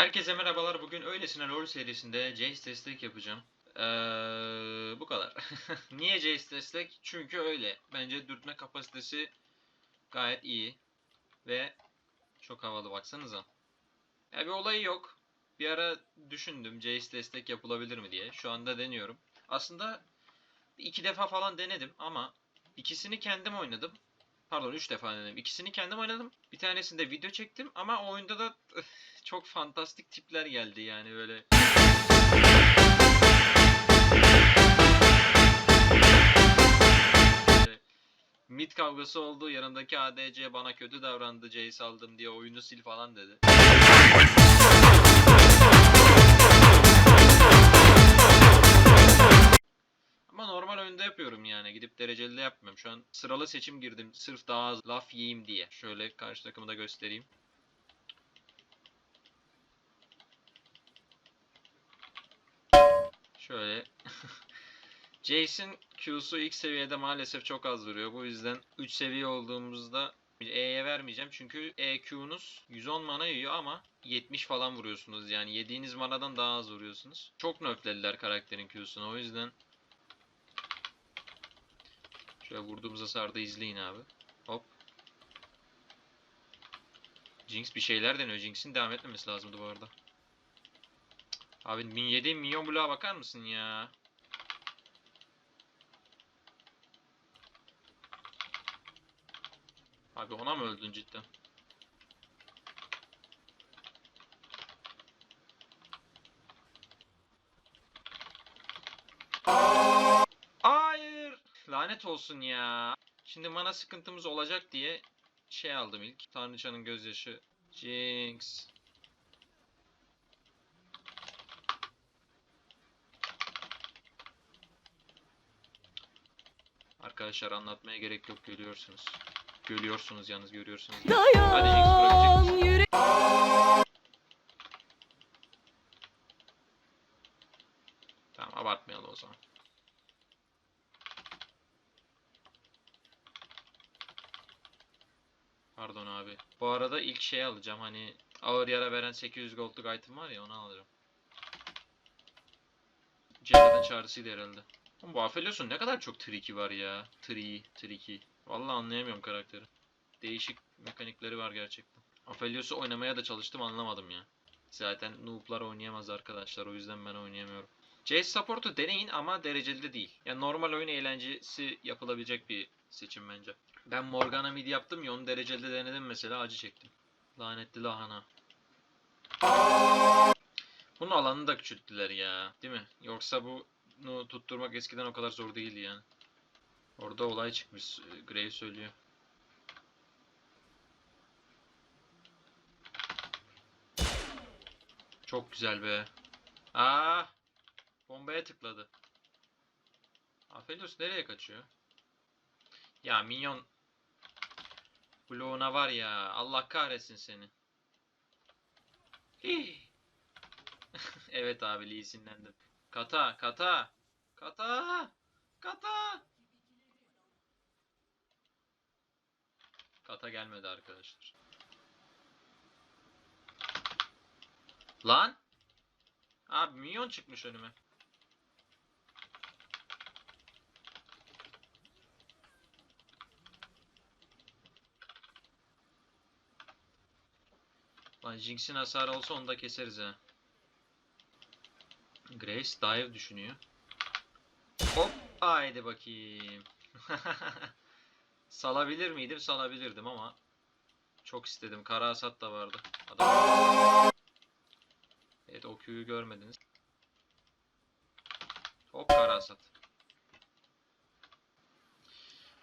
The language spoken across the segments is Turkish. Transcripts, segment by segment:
Herkese merhabalar. Bugün öylesine LoL serisinde Jace destek yapacağım. Ee, bu kadar. Niye Jace destek? Çünkü öyle. Bence dürtme kapasitesi gayet iyi. Ve çok havalı baksanıza. Ya bir olayı yok. Bir ara düşündüm Jace destek yapılabilir mi diye. Şu anda deniyorum. Aslında iki defa falan denedim ama ikisini kendim oynadım. Pardon 3 defa denedim. İkisini kendim oynadım. Bir tanesinde video çektim ama oyunda da çok fantastik tipler geldi yani böyle. Mid kavgası oldu. Yanındaki ADC bana kötü davrandı. Jace aldım diye oyunu sil falan dedi. Yapıyorum yani. Gidip dereceli de yapmıyorum. Şu an sıralı seçim girdim. Sırf daha az laf yiyeyim diye. Şöyle karşı takımı da göstereyim. Şöyle. Jason Q'su ilk seviyede maalesef çok az duruyor. Bu yüzden 3 seviye olduğumuzda E'ye vermeyeceğim. Çünkü EQ'nuz 110 mana yiyor ama 70 falan vuruyorsunuz. Yani yediğiniz manadan daha az vuruyorsunuz. Çok nerflediler karakterin Q'sunu. O yüzden Şöyle vurduğumuz hasarda izleyin abi. Hop. Jinx bir şeyler deniyor. Jinx'in devam etmemesi lazımdı bu arada. Abi min 7 milyon bloğa bakar mısın ya? Abi ona mı öldün cidden? Lanet olsun ya. Şimdi mana sıkıntımız olacak diye şey aldım ilk. Tanrıçanın gözyaşı. Jinx. Arkadaşlar anlatmaya gerek yok görüyorsunuz. Görüyorsunuz yalnız görüyorsunuz. Hadi Jinx bırakacak mısın? yürek Tamam abartmayalım o zaman. Pardon abi. Bu arada ilk şey alacağım hani ağır yara veren 800 gold'luk item var ya onu alacağım. Celad'ın çağrısıydı herhalde. Bu Aphelios'un ne kadar çok tricky var ya. Tri, tricky. Vallahi anlayamıyorum karakteri. Değişik mekanikleri var gerçekten. Aphelios'u oynamaya da çalıştım anlamadım ya. Zaten noob'lar oynayamaz arkadaşlar o yüzden ben oynayamıyorum. CS support'u deneyin ama dereceli de değil. Yani normal oyun eğlencesi yapılabilecek bir seçim bence. Ben Morgana mid yaptım ya onu dereceli de denedim mesela acı çektim. Lanetli lahana. Bunun alanını da küçülttüler ya. Değil mi? Yoksa bunu tutturmak eskiden o kadar zor değildi yani. Orada olay çıkmış. Grave söylüyor. Çok güzel be. Aa! Bombaya tıkladı. Aphelios nereye kaçıyor? Ya minyon bloğuna var ya. Allah kahretsin seni. Evet abi Lee. Kata, kata. Kata. Kata. Kata gelmedi arkadaşlar. Lan. Abi minyon çıkmış önüme. Lan Jinx'in hasarı olsa onu da keseriz ha. Grace dive düşünüyor. Hop haydi bakayım. Salabilir miydim? Salabilirdim ama çok istedim. Kara hasat da vardı. Adam. Evet o Q'yu görmediniz. Hop kara hasat.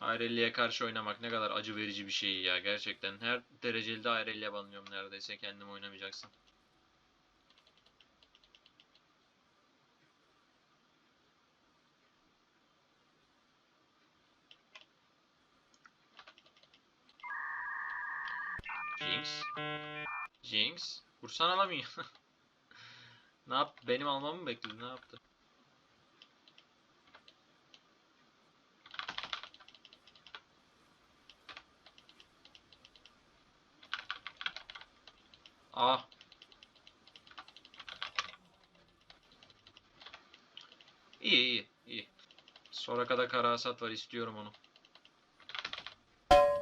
Aurelia'ya karşı oynamak ne kadar acı verici bir şey ya gerçekten. Her dereceli de Aurelia banlıyorum neredeyse kendim oynamayacaksın. Jinx. Jinx. Vursan alamıyor. ne yap? Benim almamı mı bekledi? Ne yaptı? Ah. İyi iyi iyi. Soraka'da kara hasat var istiyorum onu.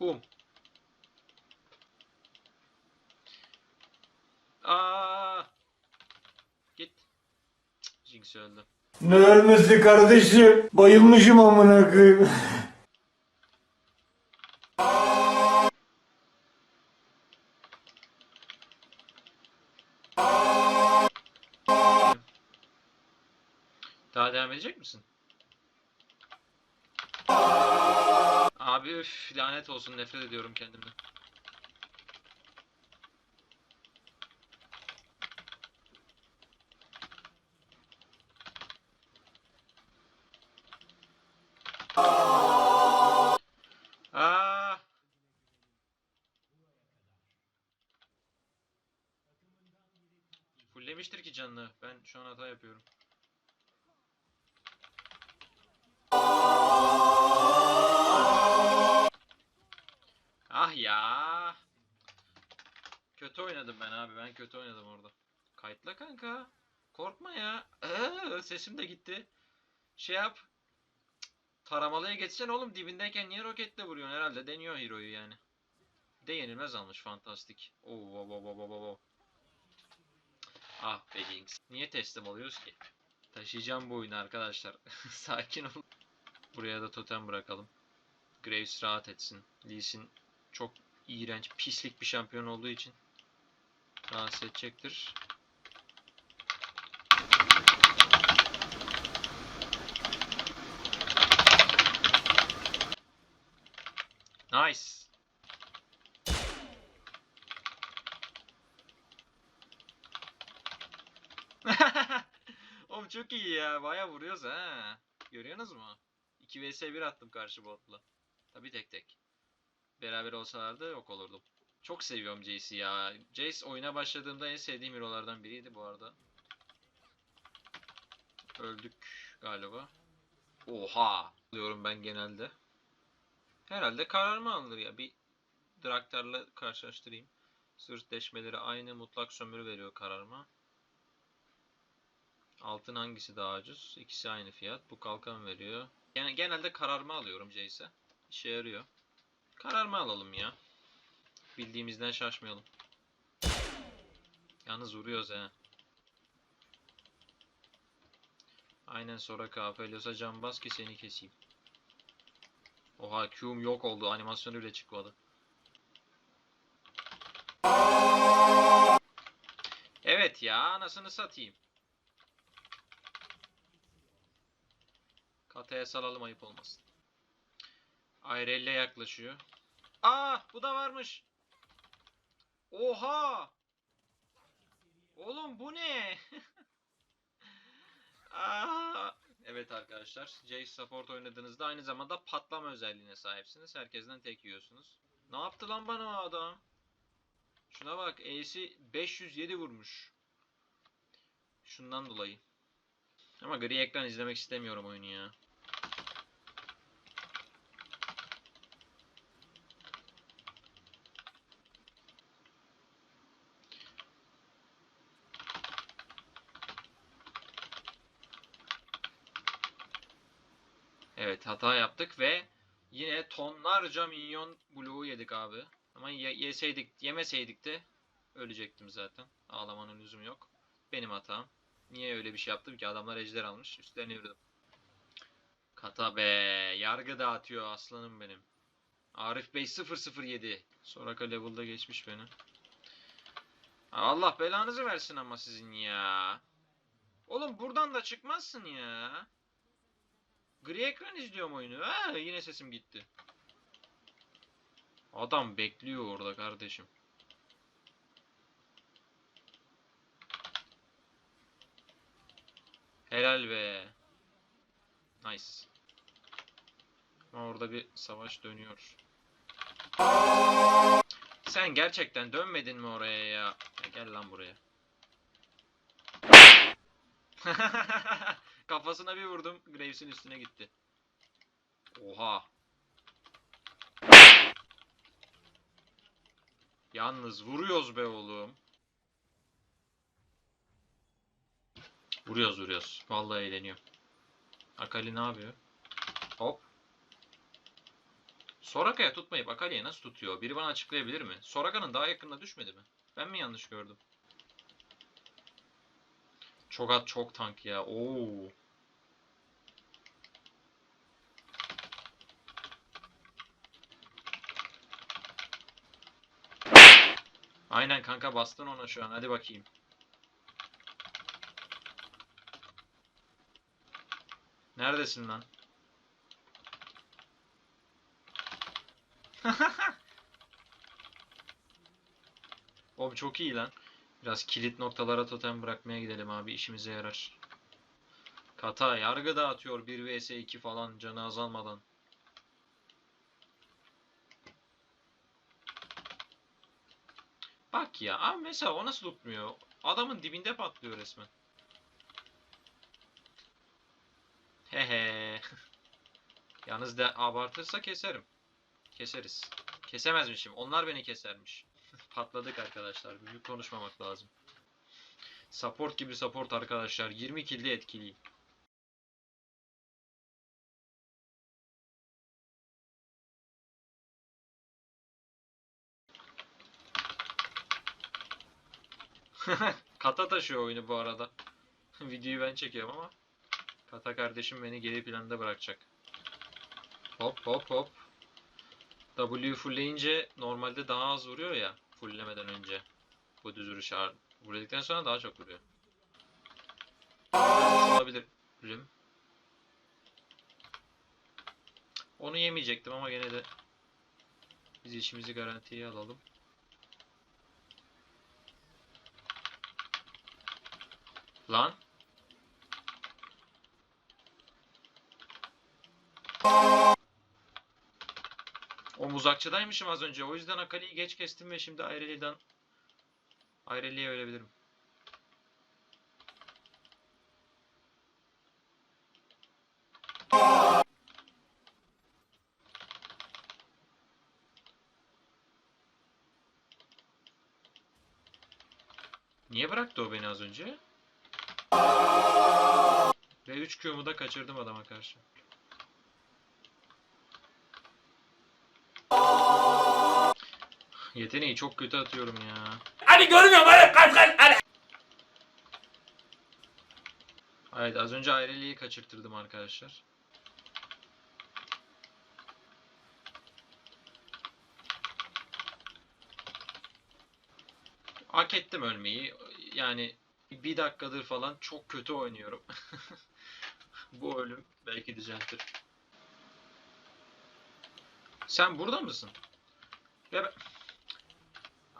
Bum. Aa! Git. Jinx öldü. Ne ölmesi kardeşim? Bayılmışım amına koyayım. Daha devam edecek misin? Abi üf lanet olsun nefret ediyorum kendimden. Aa! Fullemiştir ki canını. Ben şu an hata yapıyorum. Kötü oynadım orada. Kayıtla kanka. Korkma ya. Ee, sesim de gitti. Şey yap. Taramalıya geçsene oğlum. Dibindeyken niye roketle vuruyorsun? Herhalde deniyor hero'yu yani. Bir De yenilmez almış. Fantastik. Oo, oo, oo, oo, oo. Ah be Jinx. Niye teslim oluyoruz ki? Taşıyacağım bu oyunu arkadaşlar. Sakin ol. Buraya da totem bırakalım. Graves rahat etsin. Lee Sin çok iğrenç, pislik bir şampiyon olduğu için rahatsız edecektir. Nice. Oğlum çok iyi ya. Baya vuruyoruz ha. Görüyorsunuz mu? 2 vs 1 attım karşı botla. Tabi tek tek. Beraber olsalardı yok olurdum. Çok seviyorum Jace'i ya. Jace oyuna başladığımda en sevdiğim hero'lardan biriydi bu arada. Öldük galiba. Oha! Diyorum ben genelde. Herhalde kararımı alır ya. Bir Draktar'la karşılaştırayım. Sırt deşmeleri aynı mutlak sömürü veriyor kararıma. Altın hangisi daha ucuz? İkisi aynı fiyat. Bu kalkan veriyor. Yani genelde kararma alıyorum Jace'e. İşe yarıyor. Kararma alalım ya. Bildiğimizden şaşmayalım. Yalnız vuruyoruz he. Aynen Soraka. Aphelios'a can bas ki seni keseyim. Oha Q'um yok oldu. Animasyonu bile çıkmadı. Evet ya anasını satayım. Kataya salalım ayıp olmasın. Ayrelle yaklaşıyor. Aa bu da varmış. Oha! Oğlum bu ne? Evet arkadaşlar, Jace support oynadığınızda aynı zamanda patlama özelliğine sahipsiniz. Herkesten tek yiyorsunuz. Ne yaptı lan bana o adam? Şuna bak, E'si 507 vurmuş. Şundan dolayı. Ama gri ekran izlemek istemiyorum oyunu ya. Evet hata yaptık ve yine tonlarca minyon blue yedik abi. Ama ye- yeseydik, yemeseydik de ölecektim zaten. Ağlamanın lüzumu yok. Benim hatam. Niye öyle bir şey yaptım ki? Adamlar ejder almış. Üstlerine yürüdüm. Kata be. Yargı dağıtıyor aslanım benim. Arif Bey 007. Soraka level'da geçmiş beni. Allah belanızı versin ama sizin ya. Oğlum buradan da çıkmazsın ya. Gri ekran izliyorum oyunu. Ha, yine sesim gitti. Adam bekliyor orada kardeşim. Helal be. Nice. Ama orada bir savaş dönüyor. Sen gerçekten dönmedin mi oraya ya? ya gel lan buraya. Kafasına bir vurdum. Graves'in üstüne gitti. Oha. Yalnız vuruyoruz be oğlum. Vuruyoruz vuruyoruz. Vallahi eğleniyor. Akali ne yapıyor? Hop. Soraka'ya tutmayıp Akali'ye nasıl tutuyor? Biri bana açıklayabilir mi? Soraka'nın daha yakınına düşmedi mi? Ben mi yanlış gördüm? Çok at çok tank ya. Oo. Aynen kanka bastın ona şu an. Hadi bakayım. Neredesin lan? Oğlum çok iyi lan. Biraz kilit noktalara totem bırakmaya gidelim abi işimize yarar. Kata yargı dağıtıyor 1 vs 2 falan canı azalmadan. Bak ya abi mesela o nasıl tutmuyor? Adamın dibinde patlıyor resmen. Hehe. Yalnız da abartırsa keserim. Keseriz. Kesemezmişim. Onlar beni kesermiş. Patladık arkadaşlar. Büyük konuşmamak lazım. Support gibi support arkadaşlar. 20 kilde etkiliyim. Kata taşıyor oyunu bu arada. Videoyu ben çekiyorum ama Kata kardeşim beni geri planda bırakacak. Hop hop hop. W fullleyince normalde daha az vuruyor ya fulllemeden önce. Bu düz vuruş. Vurduktan sonra daha çok vuruyor. Olabilirim. Onu yemeyecektim ama gene de biz işimizi garantiye alalım. Lan. O muzakçıdaymışım az önce. O yüzden Akali'yi geç kestim ve şimdi Ayreli'den Ayreli'ye ölebilirim. Niye bıraktı o beni az önce? Ve 3 Q'mu da kaçırdım adama karşı. Yeteneği çok kötü atıyorum ya. Hadi görmüyorum hadi kaç kaç hadi. Evet az önce Ayreli'yi kaçırtırdım arkadaşlar. Hak ettim ölmeyi. Yani bir dakikadır falan çok kötü oynuyorum. Bu ölüm belki düzeltir. Sen burada mısın? Ya ben-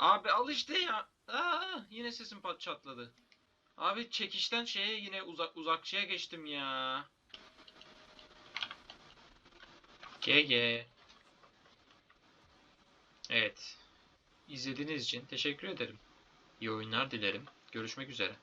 Abi al işte ya. Aa, yine sesim pat çatladı. Abi çekişten şeye yine uzak uzakçıya geçtim ya. GG. Evet. İzlediğiniz için teşekkür ederim. İyi oyunlar dilerim. Görüşmek üzere.